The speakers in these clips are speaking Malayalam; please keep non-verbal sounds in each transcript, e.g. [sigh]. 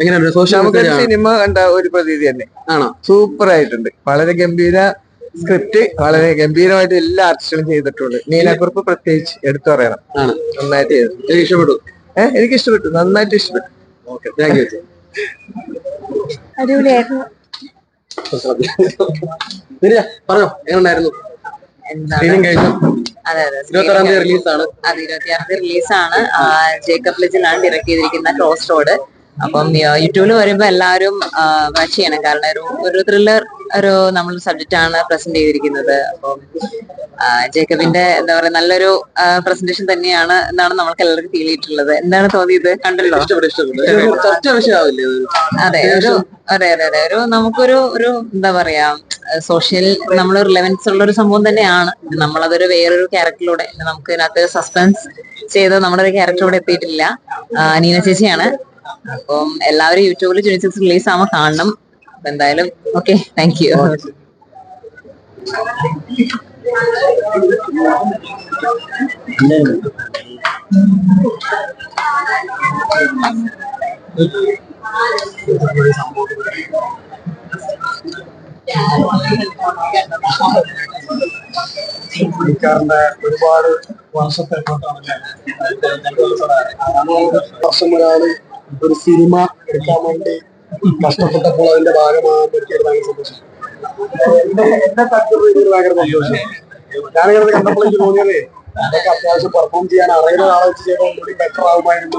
എങ്ങനെയുണ്ട്? സോഷ്യൽ നമുക്കൊരു സിനിമ കണ്ട ഒരു പ്രതീതി തന്നെ. ആണോ? സൂപ്പർ ആയിട്ടുണ്ട് വളരെ ഗംഭീര സ്ക്രിപ്റ്റ് വളരെ ഗംഭീരമായിട്ട് എല്ലാ ആർട്ടിസ്റ്റുകളും ചെയ്തിട്ടുണ്ട്. നീലക്കുറിപ്പ് പ്രത്യേകിച്ച് എടുത്തു പറയണം. ആണ്. നന്നായിട്ട് ചെയ്തു. എനിക്ക് ഇഷ്ടപ്പെട്ടു ഏഹ് എനിക്ക് ഇഷ്ടപ്പെട്ടു നന്നായിട്ട് ഇഷ്ടപ്പെട്ടു. ഓക്കെ താങ്ക് യു അടിപൊളിയായിരുന്നു. നിരജ പറഞ്ഞോ എങ്ങനെയുണ്ടായിരുന്നു? സ്ക്രീനിങ് കഴിഞ്ഞു? അതെ അതെ. ഇരുപത്താറാം തീയതി റിലീസാണ് അത് ഇരുപത്തിയാറാം തീയതി റിലീസാണ് ജേക്കബ് ലിജിലാണ് ഡയറക്ട് ചെയ്തിരിക്കുന്ന ക്രോസ് റോഡ് അപ്പം യൂട്യൂബിൽ വരുമ്പോ എല്ലാവരും വാച്ച് ചെയ്യണം. കാരണം ഒരു ഒരു ത്രില്ലർ ഒരു നമ്മൾ സബ്ജക്റ്റ് ആണ് പ്രസന്റ് ചെയ്തിരിക്കുന്നത്. അപ്പം ജേക്കബിന്റെ എന്താ പറയാ നല്ലൊരു പ്രസന്റേഷൻ തന്നെയാണ് എന്നാണ് നമ്മൾക്ക് എല്ലാവർക്കും ഫീൽ ചെയ്തിട്ടുള്ളത്. എന്താണ് തോന്നിയത്? കണ്ടല്ലോ. അതെ? ഒരു അതെ അതെ അതെ. ഒരു നമുക്കൊരു ഒരു എന്താ പറയാ സോഷ്യൽ നമ്മൾ റിലവൻസ് ഉള്ള ഒരു സംഭവം തന്നെയാണ്. നമ്മളതൊരു വേറൊരു ക്യാരക്ടറിലൂടെ നമുക്ക് ഇതിനകത്ത് സസ്പെൻസ് ചെയ്ത് നമ്മുടെ ഒരു ക്യാരക്ടറിലൂടെ എത്തിയിട്ടില്ല നീന ചേച്ചിയാണ്. അപ്പം എല്ലാവരും യൂട്യൂബിൽ ട്വന്റി സിക്സ് റിലീസ് ആവുമ്പോൾ കാണണം. അപ്പൊ എന്തായാലും ഓക്കെ താങ്ക് യു പുള്ളിക്കാരന്റെ ഒരുപാട് വർഷത്തെ എഫേർട്ടാണ് വർഷം ഒരാൾ ഒരു സിനിമ എടുക്കാൻ വേണ്ടി കഷ്ടപ്പെട്ടപ്പോൾ അതിന്റെ ഭാഗമാകാൻ പറ്റിയത് ഭയങ്കര സന്തോഷം. ഭയങ്കര ഞാനിങ്ങനെ കണ്ടപ്പോൾ എനിക്ക് തോന്നിയതേ അതൊക്കെ അത്യാവശ്യം പെർഫോം ചെയ്യാൻ അറിയുന്ന ഒരാളെ വെച്ച് ചെയ്താൽ ഒന്നുകൂടി ബെറ്റർ ആകുമായിരുന്നു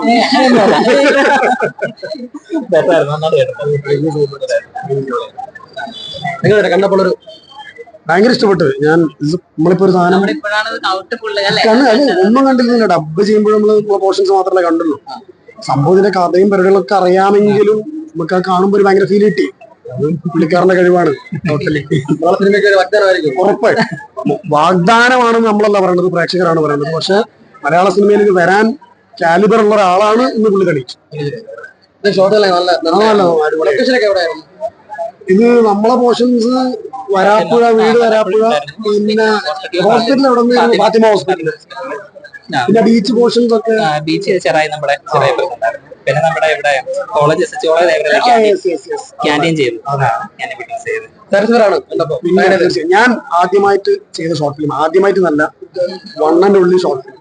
നിങ്ങൾ കണ്ടപ്പോൾ ഒരു ഭയങ്കര ഇഷ്ടപ്പെട്ടു. ഞാൻ നമ്മളിപ്പോ ഒരു സാധനം കണ്ണ് ഒന്നും കണ്ടില്ല ഡബ് ചെയ്യുമ്പോൾ നമ്മൾ പോർഷൻസ് മാത്രമേ കണ്ടുള്ളൂ. സംഭവത്തിന്റെ കഥയും പരിപാടികളൊക്കെ അറിയാമെങ്കിലും നമുക്ക് ആ കാണുമ്പോൾ ഒരു ഭയങ്കര ഫീൽ കിട്ടി. പുള്ളിക്കാരന്റെ കഴിവാണ് ടോട്ടലി വാഗ്ദാനമാണ് നമ്മളല്ല പറയുന്നത് പ്രേക്ഷകരാണ് പറയുന്നത്. പക്ഷെ മലയാള സിനിമയിലേക്ക് വരാൻ കാലിബർ ഉള്ള ഒരാളാണ് ഇന്ന് പുള്ളി തെളിയിച്ചു ഷോട്ടല്ലേ നല്ല ഇത് നമ്മളെ പോർഷൻസ് വരാപ്പുഴ വീട് വരാപ്പുഴ പിന്നെ ഹോസ്പിറ്റൽ എവിടെ നിന്ന് ഫാത്തിമ ഹോസ്പിറ്റൽ പിന്നെ ബീച്ച് പോർഷൻസ് ഒക്കെ. ബീച്ച് ചെറായി നമ്മുടെ പിന്നെ നമ്മുടെ ഇവിടെ college S H college. Canteen ചെയ്തു. തീർച്ചയായും ഞാൻ ആദ്യമായിട്ട് ചെയ്ത ഷോർട്ട് ഫിലിം ആദ്യമായിട്ട് നല്ല one and only short film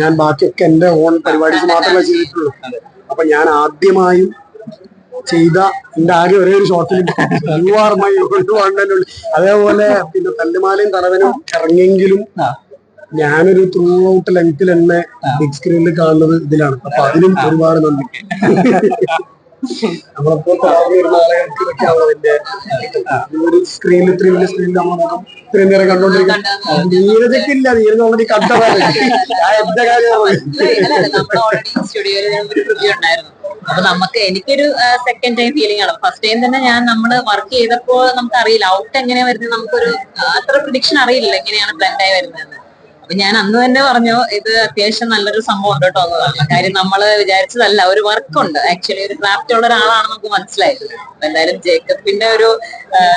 ഞാൻ ബാക്കിയൊക്കെ എന്റെ ഓൺ പരിപാടീസ് മാത്രമേ ചെയ്തിട്ടുള്ളൂ. അപ്പൊ ഞാൻ ആദ്യമായും ചെയ്ത എന്റെ ആകെ ഒരേ ഒരു short film you are my അതേപോലെ പിന്നെ തല്ലുമാലയും തലവനും ഇറങ്ങിയെങ്കിലും ഞാനൊരു ത്രൂ ഔട്ട് ലെങ്ത്തിൽ എന്നെ ബിഗ് സ്ക്രീനിൽ കാണുന്നത് ഇതിലാണ്. അപ്പൊ അതിനും ഒരുപാട് നന്ദി. [laughs] നമ്മളപ്പോ വളർന്നിരുന്ന ആളുകൾക്ക് ഇതൊക്കെയാണല്ലോ അതിന്റെ ഒരു സ്ക്രീനിൽ ഇത്രയും വലിയ സ്ക്രീനിൽ നമ്മൾ മുഖം ഇത്രയും നേരം കണ്ടോണ്ടിരിക്കും. നീരജക്കില്ല നീരജ് ഓൾറെഡി കണ്ടതാണ്. [laughs] ഞാൻ എന്റെ കാര്യമാണ് സ്റ്റുഡിയോയിൽ ഉണ്ടായിരുന്നു. അപ്പൊ നമുക്ക് എനിക്കൊരു സെക്കൻഡ് ടൈം ഫീലിംഗ് ആണ്. ഫസ്റ്റ് ടൈം തന്നെ ഞാൻ നമ്മൾ വർക്ക് ചെയ്തപ്പോൾ നമുക്ക് അറിയില്ല ഔട്ട് എങ്ങനെയാ വരുന്നത് നമുക്കൊരു അത്ര പ്രിഡിക്ഷൻ അറിയില്ല എങ്ങനെയാണ് ബ്ലെൻഡ് ആയി വരുന്നത് അപ്പൊ ഞാൻ അന്ന് തന്നെ പറഞ്ഞു ഇത് അത്യാവശ്യം നല്ലൊരു സംഭവം ഉണ്ട് കേട്ടോ എന്ന് പറഞ്ഞു. കാര്യം നമ്മൾ വിചാരിച്ചതല്ല ഒരു വർക്ക് ഉണ്ട്. ആക്ച്വലി ഒരു ക്രാഫ്റ്റ് ഉള്ള ഒരാളാണ് നമുക്ക് മനസ്സിലായത്. എന്തായാലും ജേക്കബിന്റെ ഒരു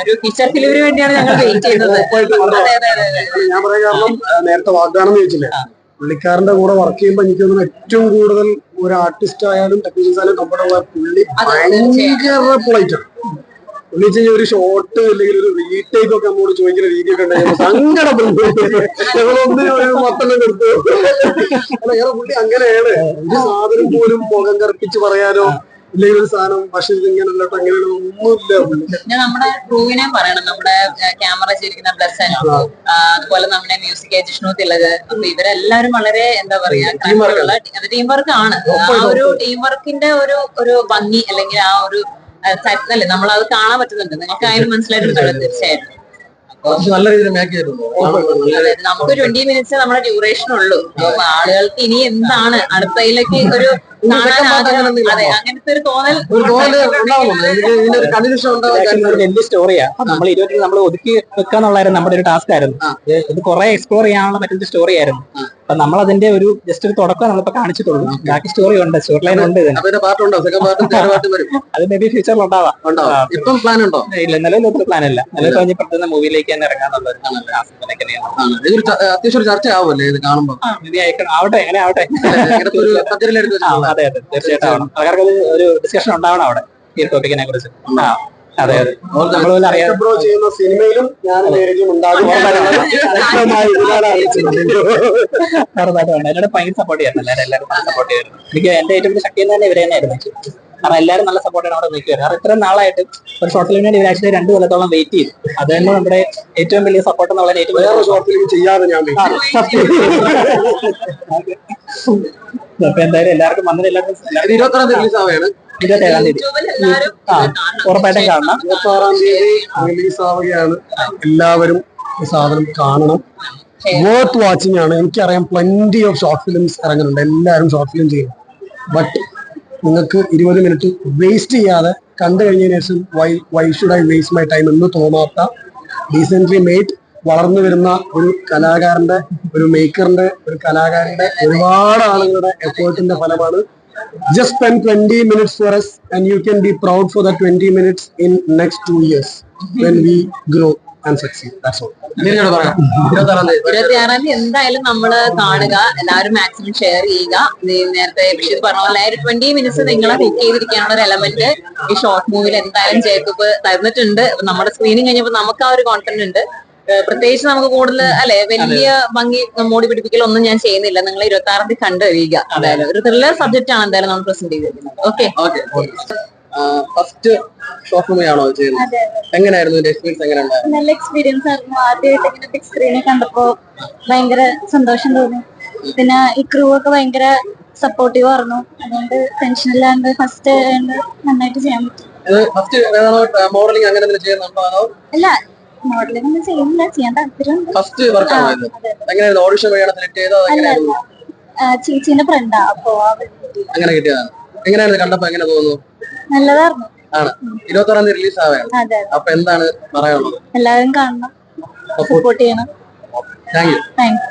ഒരു ഫീച്ചർ ഫിലിമിന് വേണ്ടിയാണ് ഞങ്ങൾ വെയിറ്റ് ചെയ്യുന്നത് നേരത്തെ വാഗ്ദാനം ചോദിച്ചില്ലേ? പുള്ളിക്കാരന്റെ കൂടെ വർക്ക് ചെയ്യുമ്പോൾ എനിക്ക് തോന്നുന്നു ഏറ്റവും കൂടുതൽ ഒരു ആർട്ടിസ്റ്റ് ആയാലും ടെക്നീഷ്യൻസ് ആയാലും കംഫർട്ടബിൾ ആയ പുള്ളി ഭയങ്കര പൊളൈറ്റ് ആണ്. പുള്ളി വെച്ച് കഴിഞ്ഞാൽ ഒരു ഷോർട്ട് അല്ലെങ്കിൽ ഒരു റീടേക്ക് ഒക്കെ നമ്മോട് ചോദിക്കുന്ന രീതിയൊക്കെ ഉണ്ടായിരുന്നു സങ്കടപ്പെടുന്നു. ഞങ്ങളൊന്നിനും ഒരു കൊടുത്തു അല്ല ഏറെ പുള്ളി അങ്ങനെയാണ്. ഒരു സാധനം പോലും മുഖം കറുപ്പിച്ച് പറയാനോ ഇല്ലെങ്കിൽ ഒരു സാധനം പക്ഷെ ഇതിങ്ങനെ അങ്ങനെയുള്ള ഒന്നുമില്ല. പിന്നെ നമ്മുടെ ക്രൂവിനെ പറയണം. നമ്മുടെ ക്യാമറ ചെയ്തിരിക്കുന്ന ബ്ലസ് അതുപോലെ നമ്മുടെ മ്യൂസിക് ജിഷ്ണു തിലക് അപ്പൊ ഇവരെല്ലാരും വളരെ എന്താ പറയാ ടീം വർക്ക് ആണ്. ആ ഒരു ടീം വർക്കിന്റെ ഒരു ഒരു ഭംഗി അല്ലെങ്കിൽ ആ ഒരു അല്ലേ നമ്മൾ അത് കാണാൻ പറ്റുന്നുണ്ട്. നിങ്ങൾക്ക് ആയാലും മനസ്സിലായിട്ടുണ്ടല്ലോ തീർച്ചയായിട്ടും. നല്ല രീതിയിൽ മേക്ക് ചെയ്തിട്ടുണ്ട്. നമുക്ക് ട്വന്റി മിനിറ്റ്സ് നമ്മുടെ ഡ്യൂറേഷൻ ഉള്ളൂ. അപ്പൊ ആളുകൾക്ക് ഇനി എന്താണ്? അടുത്തയിലേക്ക് ഒരു അങ്ങനത്തെ ഒരു തോന്നൽ വലിയ സ്റ്റോറിയാ നമ്മൾ ഇരുപത്തി നമ്മൾ ഒതുക്കി വെക്കാന്നുള്ളായിരുന്നു നമ്മുടെ ഒരു ടാസ്ക് ആയിരുന്നു. ഇത് ഇത് കുറെ എക്സ്പ്ലോർ ചെയ്യാനുള്ള പറ്റുന്ന സ്റ്റോറി ആയിരുന്നു. അപ്പൊ നമ്മൾ അതിന്റെ ഒരു ജസ്റ്റ് ഒരു തുടക്കം നമ്മളിപ്പോ കാണിച്ചിട്ടുള്ളൂ. ബാക്കി സ്റ്റോറി ഉണ്ട് സ്റ്റോറി ലൈൻ ഉണ്ട് [laughs] അത് മേ ബി ഫ്യൂച്ചറിൽ ഉണ്ടാവാം. ഇപ്പം പ്ലാൻ ഉണ്ടോ? ഇല്ല നിലവിൽ ഒരു പ്ലാൻ ഇല്ല. നിലവിൽ പറഞ്ഞ പെട്ടെന്ന് മൂവിയിലേക്ക് തന്നെ ഇറങ്ങാന്നുള്ള ഒരു ആസക്തിയിലേക്ക് തന്നെയാണ്. ആണ് ഇതൊരു ച- അത്യാവശ്യം ഒരു ചർച്ച ആവുമല്ലേ ഇത് കാണുമ്പോൾ. ആവട്ടെ എങ്ങനെ ആവട്ടെ. അതെ അതെ തീർച്ചയായിട്ടും ആൾക്കാർക്ക് ഒരു ഡിസ്കഷൻ ഉണ്ടാവണം അവിടെ ഈ ടോപ്പിക്കിനെ കുറിച്ച്. അതെ അതെ. ബ്രോ ചെയ്യുന്ന സിനിമയിലും ഞാൻ എന്നോട് ഭയങ്കര സപ്പോർട്ട് ചെയ്യായിരുന്നു. എല്ലാവരും എല്ലാവരും നല്ല സപ്പോർട്ട് ചെയ്യായിരുന്നു. എനിക്ക് എന്റെ ഏറ്റവും വലിയ ശക്തി തന്നെ ഇവരെ തന്നെയായിരുന്നു. എനിക്ക്. കാരണം എല്ലാവരും നല്ല സപ്പോർട്ടാണ് അവിടെ നിൽക്കുകയാണ് കാരണം ഇത്രയും നാളായിട്ട് ഒരു ഷോർട്ട് ഫിലിമിന് വേണ്ടി ഇവർ ആക്ച്വലി രണ്ട് കൊല്ലത്തോളം വെയിറ്റ് ചെയ്തു. അത് തന്നെ നമ്മുടെ ഏറ്റവും വലിയ സപ്പോർട്ട് എന്നുള്ള ഏറ്റവും വലിയ ഷോർട്ട് ഫിലിം ചെയ്യാതെ ഞാൻ അപ്പൊ എന്തായാലും എല്ലാവർക്കും വന്നത് എല്ലാവർക്കും റിലീസ് ആവുകയാണ്. ഇരുപത്തി ഏഴാം തീയതി. എല്ലാവരും ആ ഉറപ്പായിട്ടും കാണണം. ഇരുപത്തി ആറാം തീയതി റിലീസ് ആവുകയാണ് എല്ലാവരും ഈ സാധനം കാണണം. വർത്ത് വാച്ചിങ് ആണ്. എനിക്കറിയാം പ്ലന്റി ഓഫ് ഷോർട്ട് ഫിലിംസ് ഇറങ്ങുന്നുണ്ട്. എല്ലാവരും ഷോർട്ട് ഫിലിം ചെയ്യും. ബട്ട് നിങ്ങൾക്ക് ഇരുപത് മിനിറ്റ് വേസ്റ്റ് ചെയ്യാതെ കണ്ടു കഴിഞ്ഞതിന് ശേഷം why why should I waste my time എന്ന് തോന്നാത്ത ഡീസെന്റ്ലി മെയ്ഡ് വളർന്നു വരുന്ന ഒരു കലാകാരന്റെ ഒരു മേക്കറിന്റെ ഒരു കലാകാരന്റെ ഒരുപാട് ആളുകളുടെ എഫേർട്ടിന്റെ ഫലമാണ് just spend 20 minutes for us and you can be proud for the 20 minutes in next two years when we grow and succeed. That's all. [laughs] ഇരുപത്തിയാറാം തീയതി എന്തായാലും നമ്മൾ കാണുക എല്ലാവരും മാക്സിമം ഷെയർ ചെയ്യുക. നേരത്തെ ബഷീർ പറഞ്ഞ പോലെ ഒരു ട്വന്റി മിനിറ്റ്സ് നിങ്ങളെ ഹുക്ക് ചെയ്തിരിക്കാനുള്ള ഒരു എലമെന്റ് ഈ ഷോർട്ട് മൂവിൽ എന്തായാലും ജേക്കബ് തന്നിട്ടുണ്ട്. നമ്മുടെ സ്ക്രീനിങ് കഴിഞ്ഞപ്പോൾ നമുക്ക് ആ ഒരു കോൺഫിഡന്റ് ഉണ്ട്. പ്രത്യേകിച്ച് നമുക്ക് കൂടുതൽ അല്ലെ വലിയ ഭംഗി മോടി പിടിപ്പിക്കലൊന്നും ഞാൻ ചെയ്യുന്നില്ല. നിങ്ങൾ ഇരുപത്തി ആറാം തീയതി കണ്ടുവരിക എന്തായാലും ഒരു ത്രില്ലർ സബ്ജക്റ്റ് ആണ് എന്തായാലും നമ്മൾ പ്രസന്റ് ചെയ്തിരിക്കുന്നത്. ഓക്കെ ഫസ്റ്റ് ഷോർട്ട് ചെയ്യുന്നത്? എങ്ങനെയായിരുന്നു എക്സ്പീരിയൻസ് നല്ല എക്സ്പീരിയൻസ് ആയിരുന്നു. ആദ്യമായിട്ട് ഇങ്ങനെ ബിഗ് സ്ക്രീനിൽ കണ്ടപ്പോ ഭയങ്കര സന്തോഷം തോന്നി. പിന്നെ ഈ ക്രൂ ഒക്കെ ഭയങ്കര സപ്പോർട്ടീവ് ആയിരുന്നു. അതുകൊണ്ട് ടെൻഷൻ ഇല്ലാണ്ട് ഫസ്റ്റ് നന്നായിട്ട് ചെയ്യാൻ പറ്റും. അല്ല മോഡലിംഗ് ചെയ്യുന്നില്ല ചെയ്യാൻ താല്പര്യമുണ്ട്. ഫസ്റ്റ് എങ്ങനെയായിരുന്നു ഓഡിഷൻ വഴിയാണ് സെലക്ട് ചെയ്തത്? അതോ അല്ല എങ്ങനെയായിരുന്നു ചേച്ചീന്റെ ഫ്രണ്ടാ അപ്പൊ അങ്ങനെ കിട്ടിയതാണ്. എങ്ങനെയായിരുന്നു കണ്ടപ്പോ എങ്ങനെ തോന്നുന്നു? നല്ലതായിരുന്നു. ആണ്. ഇരുപത്താറാം തീയതി റിലീസ് ആവുകയാണ് അപ്പൊ എന്താണ് പറയാനുള്ളത്? എല്ലാവരും കാണണം. സപ്പോർട്ട് ചെയ്യണം. Thank you thank